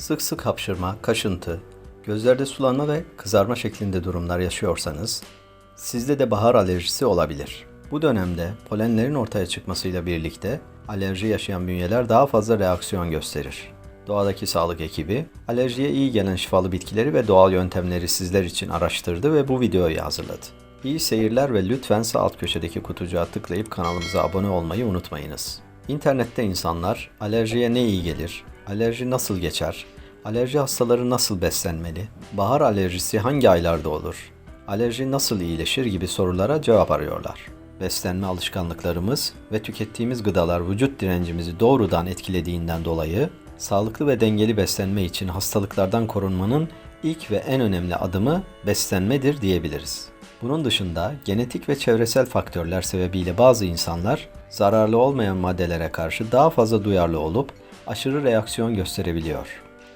Sık sık hapşırma, kaşıntı, gözlerde sulanma ve kızarma şeklinde durumlar yaşıyorsanız, sizde de bahar alerjisi olabilir. Bu dönemde polenlerin ortaya çıkmasıyla birlikte alerji yaşayan bünyeler daha fazla reaksiyon gösterir. Doğadaki sağlık ekibi alerjiye iyi gelen şifalı bitkileri ve doğal yöntemleri sizler için araştırdı ve bu videoyu hazırladı. İyi seyirler ve lütfen sağ alt köşedeki kutucuğa tıklayıp kanalımıza abone olmayı unutmayınız. İnternette insanlar alerjiye ne iyi gelir, alerji nasıl geçer, alerji hastaları nasıl beslenmeli, bahar alerjisi hangi aylarda olur, alerji nasıl iyileşir gibi sorulara cevap arıyorlar. Beslenme alışkanlıklarımız ve tükettiğimiz gıdalar vücut direncimizi doğrudan etkilediğinden dolayı sağlıklı ve dengeli beslenme için hastalıklardan korunmanın ilk ve en önemli adımı beslenmedir diyebiliriz. Bunun dışında genetik ve çevresel faktörler sebebiyle bazı insanlar zararlı olmayan maddelere karşı daha fazla duyarlı olup aşırı reaksiyon gösterebiliyor.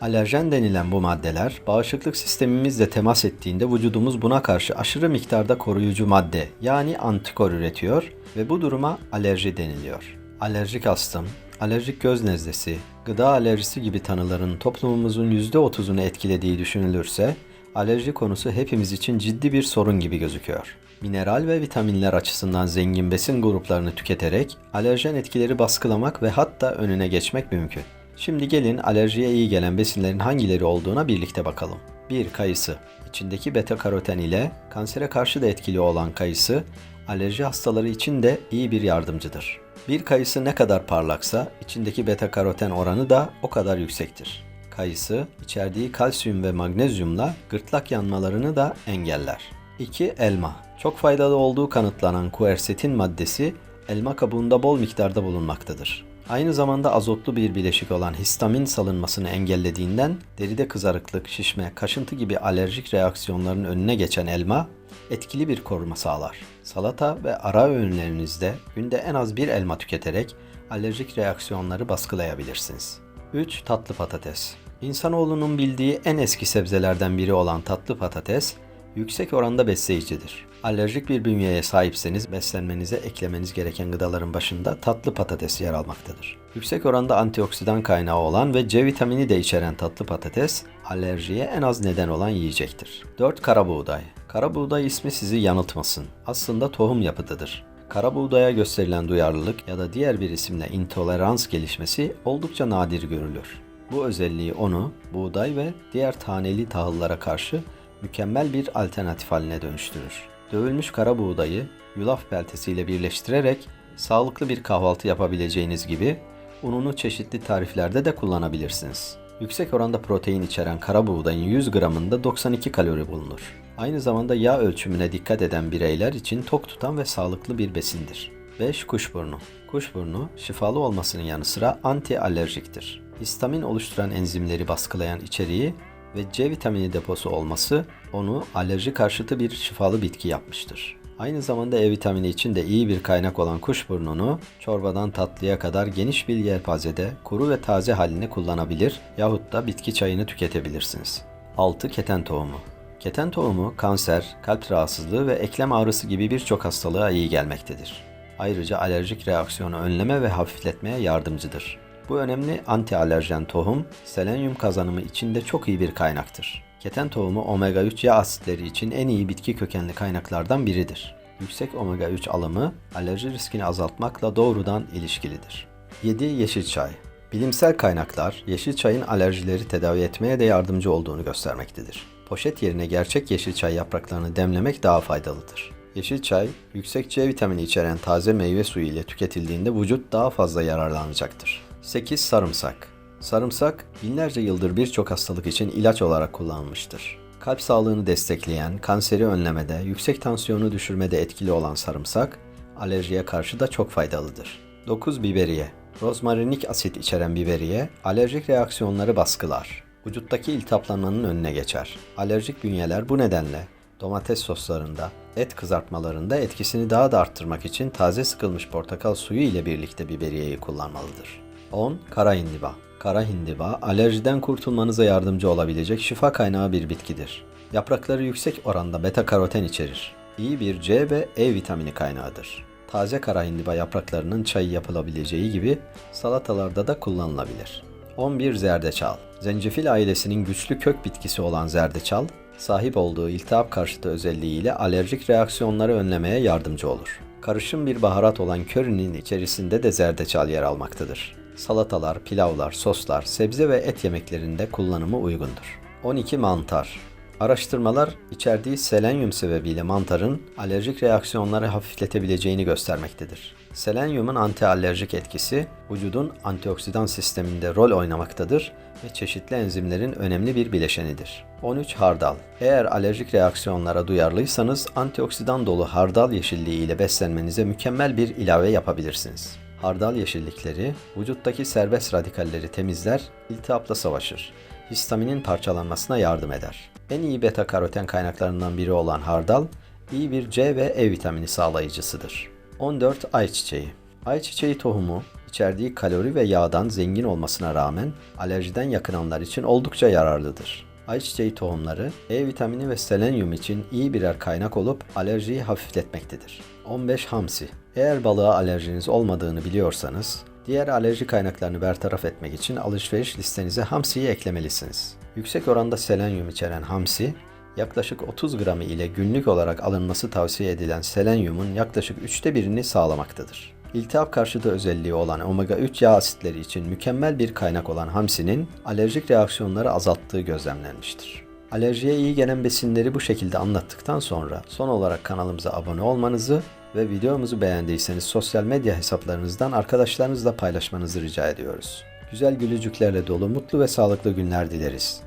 Alerjen denilen bu maddeler bağışıklık sistemimizle temas ettiğinde vücudumuz buna karşı aşırı miktarda koruyucu madde yani antikor üretiyor ve bu duruma alerji deniliyor. Alerjik astım, alerjik göz nezlesi, gıda alerjisi gibi tanıların toplumumuzun %30'unu etkilediği düşünülürse alerji konusu hepimiz için ciddi bir sorun gibi gözüküyor. Mineral ve vitaminler açısından zengin besin gruplarını tüketerek alerjen etkileri baskılamak ve hatta önüne geçmek mümkün. Şimdi gelin alerjiye iyi gelen besinlerin hangileri olduğuna birlikte bakalım. 1. Kayısı. İçindeki beta karoten ile kansere karşı da etkili olan kayısı, alerji hastaları için de iyi bir yardımcıdır. Bir kayısı ne kadar parlaksa içindeki beta karoten oranı da o kadar yüksektir. Kayısı içerdiği kalsiyum ve magnezyumla gırtlak yanmalarını da engeller. 2. Elma. Çok faydalı olduğu kanıtlanan kuersetin maddesi elma kabuğunda bol miktarda bulunmaktadır. Aynı zamanda azotlu bir bileşik olan histamin salınmasını engellediğinden deride kızarıklık, şişme, kaşıntı gibi alerjik reaksiyonların önüne geçen elma etkili bir koruma sağlar. Salata ve ara öğünlerinizde günde en az bir elma tüketerek alerjik reaksiyonları baskılayabilirsiniz. 3. Tatlı patates. İnsanoğlunun bildiği en eski sebzelerden biri olan tatlı patates, yüksek oranda besleyicidir. Alerjik bir bünyeye sahipseniz beslenmenize eklemeniz gereken gıdaların başında tatlı patates yer almaktadır. Yüksek oranda antioksidan kaynağı olan ve C vitamini de içeren tatlı patates alerjiye en az neden olan yiyecektir. 4. Kara buğday. Kara buğday ismi sizi yanıltmasın. Aslında tohum yapıtıdır. Kara buğdaya gösterilen duyarlılık ya da diğer bir isimle intolerans gelişmesi oldukça nadir görülür. Bu özelliği onu buğday ve diğer taneli tahıllara karşı mükemmel bir alternatif haline dönüştürür. Dövülmüş kara buğdayı yulaf peltesiyle birleştirerek sağlıklı bir kahvaltı yapabileceğiniz gibi ununu çeşitli tariflerde de kullanabilirsiniz. Yüksek oranda protein içeren kara buğdayın 100 gramında 92 kalori bulunur. Aynı zamanda yağ ölçümüne dikkat eden bireyler için tok tutan ve sağlıklı bir besindir. 5. Kuşburnu. Kuşburnu şifalı olmasının yanı sıra anti alerjiktir. Histamin oluşturan enzimleri baskılayan içeriği ve C vitamini deposu olması onu alerji karşıtı bir şifalı bitki yapmıştır. Aynı zamanda E vitamini için de iyi bir kaynak olan kuşburnunu çorbadan tatlıya kadar geniş bir yelpazede kuru ve taze halini kullanabilir yahut da bitki çayını tüketebilirsiniz. 6. Keten tohumu Keten tohumu kanser, kalp rahatsızlığı ve eklem ağrısı gibi birçok hastalığa iyi gelmektedir. Ayrıca alerjik reaksiyonu önleme ve hafifletmeye yardımcıdır. Bu önemli anti-alerjen tohum, selenyum kazanımı için de çok iyi bir kaynaktır. Keten tohumu omega 3 yağ asitleri için en iyi bitki kökenli kaynaklardan biridir. Yüksek omega 3 alımı alerji riskini azaltmakla doğrudan ilişkilidir. 7. Yeşil çay Bilimsel kaynaklar yeşil çayın alerjileri tedavi etmeye de yardımcı olduğunu göstermektedir. Poşet yerine gerçek yeşil çay yapraklarını demlemek daha faydalıdır. Yeşil çay, yüksek C vitamini içeren taze meyve suyu ile tüketildiğinde vücut daha fazla yararlanacaktır. 8. Sarımsak Sarımsak, binlerce yıldır birçok hastalık için ilaç olarak kullanılmıştır. Kalp sağlığını destekleyen, kanseri önlemede, yüksek tansiyonu düşürmede etkili olan sarımsak, alerjiye karşı da çok faydalıdır. 9. Biberiye Rozmarinik asit içeren biberiye, alerjik reaksiyonları baskılar. Vücuttaki iltihaplanmanın önüne geçer. Alerjik bünyeler bu nedenle domates soslarında, et kızartmalarında etkisini daha da arttırmak için taze sıkılmış portakal suyu ile birlikte biberiyeyi kullanmalıdır. 10. Kara hindiba Kara hindiba, alerjiden kurtulmanıza yardımcı olabilecek şifa kaynağı bir bitkidir. Yaprakları yüksek oranda beta karoten içerir. İyi bir C ve E vitamini kaynağıdır. Taze kara hindiba yapraklarının çayı yapılabileceği gibi salatalarda da kullanılabilir. 11 zerdeçal. Zencefil ailesinin güçlü kök bitkisi olan zerdeçal, sahip olduğu iltihap karşıtı özelliğiyle alerjik reaksiyonları önlemeye yardımcı olur. Karışım bir baharat olan körinin içerisinde de zerdeçal yer almaktadır. Salatalar, pilavlar, soslar, sebze ve et yemeklerinde kullanımı uygundur. 12 mantar. Araştırmalar içerdiği selenyum sebebiyle mantarın alerjik reaksiyonları hafifletebileceğini göstermektedir. Selenyumun antialerjik etkisi vücudun antioksidan sisteminde rol oynamaktadır ve çeşitli enzimlerin önemli bir bileşenidir. 13 hardal. Eğer alerjik reaksiyonlara duyarlıysanız antioksidan dolu hardal yeşilliği ile beslenmenize mükemmel bir ilave yapabilirsiniz. Hardal yeşillikleri vücuttaki serbest radikalleri temizler, iltihapla savaşır. Histaminin parçalanmasına yardım eder. En iyi beta karoten kaynaklarından biri olan hardal, iyi bir C ve E vitamini sağlayıcısıdır. 14 ayçiçeği. Ayçiçeği tohumu içerdiği kalori ve yağdan zengin olmasına rağmen alerjiden yakınanlar için oldukça yararlıdır. Ayçiçeği tohumları E vitamini ve selenyum için iyi birer kaynak olup alerjiyi hafifletmektedir. 15 hamsi. Eğer balığa alerjiniz olmadığını biliyorsanız, diğer alerji kaynaklarını bertaraf etmek için alışveriş listenize hamsiyi eklemelisiniz. Yüksek oranda selenyum içeren hamsi, yaklaşık 30 gramı ile günlük olarak alınması tavsiye edilen selenyumun yaklaşık üçte birini sağlamaktadır. İltihap karşıtı özelliği olan omega 3 yağ asitleri için mükemmel bir kaynak olan hamsinin alerjik reaksiyonları azalttığı gözlemlenmiştir. Alerjiye iyi gelen besinleri bu şekilde anlattıktan sonra son olarak kanalımıza abone olmanızı ve videomuzu beğendiyseniz sosyal medya hesaplarınızdan arkadaşlarınızla paylaşmanızı rica ediyoruz. Güzel gülücüklerle dolu mutlu ve sağlıklı günler dileriz.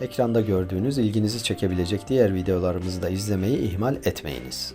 Ekranda gördüğünüz ilginizi çekebilecek diğer videolarımızı da izlemeyi ihmal etmeyiniz.